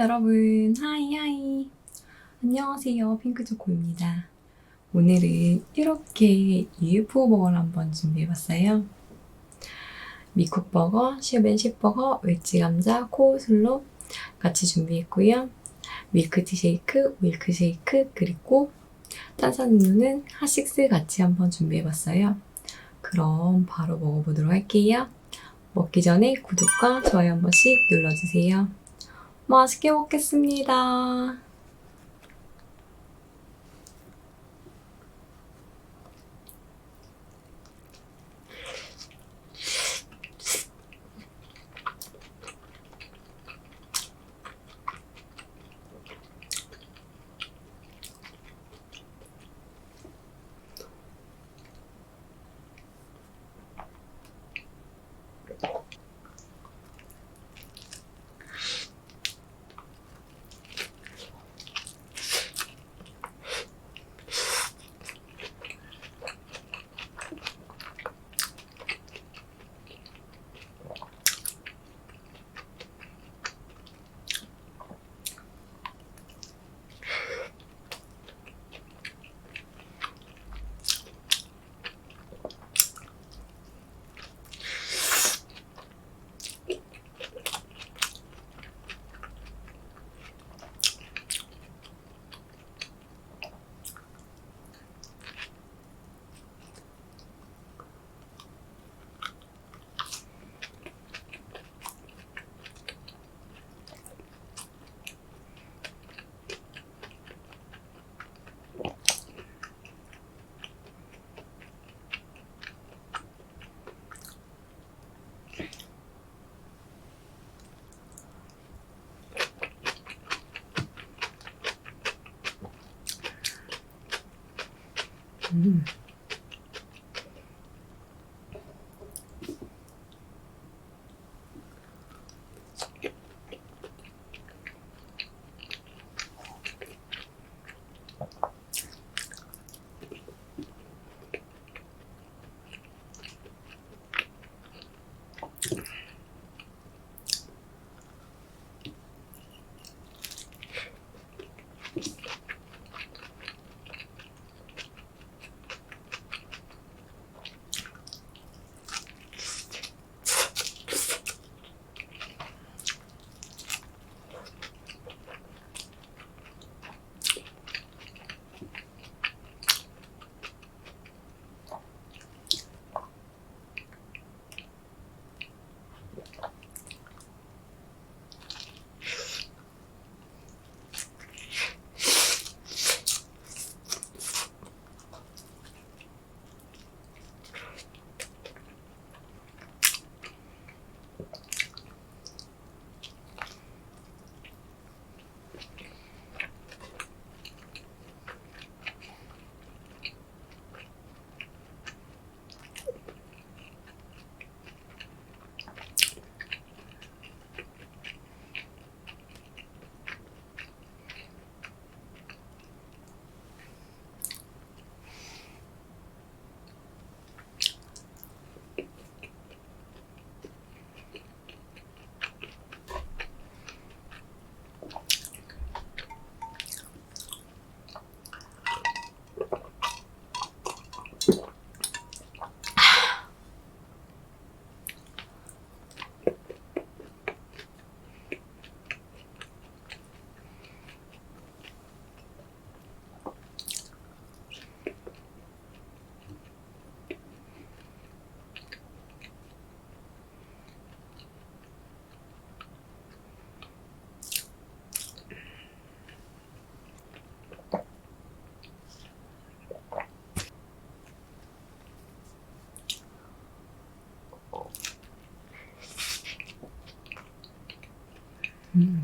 여러분, 하이 하이. 안녕하세요. 핑크초코입니다. 오늘은 이렇게 UFO 버거를 한번 준비해봤어요. 미쿡버거, 슈벤식버거, 웨지감자, 코슬로 같이 준비했고요. 밀크티 쉐이크, 밀크 쉐이크, 그리고 탄산음료는 핫식스 같이 한번 준비해봤어요. 그럼 바로 먹어보도록 할게요. 먹기 전에 구독과 좋아요 한 번씩 눌러주세요. 맛있게 먹겠습니다. 음.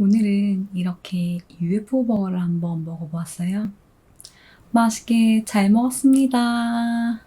오늘은 이렇게 UFO 버거를 한번 먹어보았어요. 맛있게 잘 먹었습니다.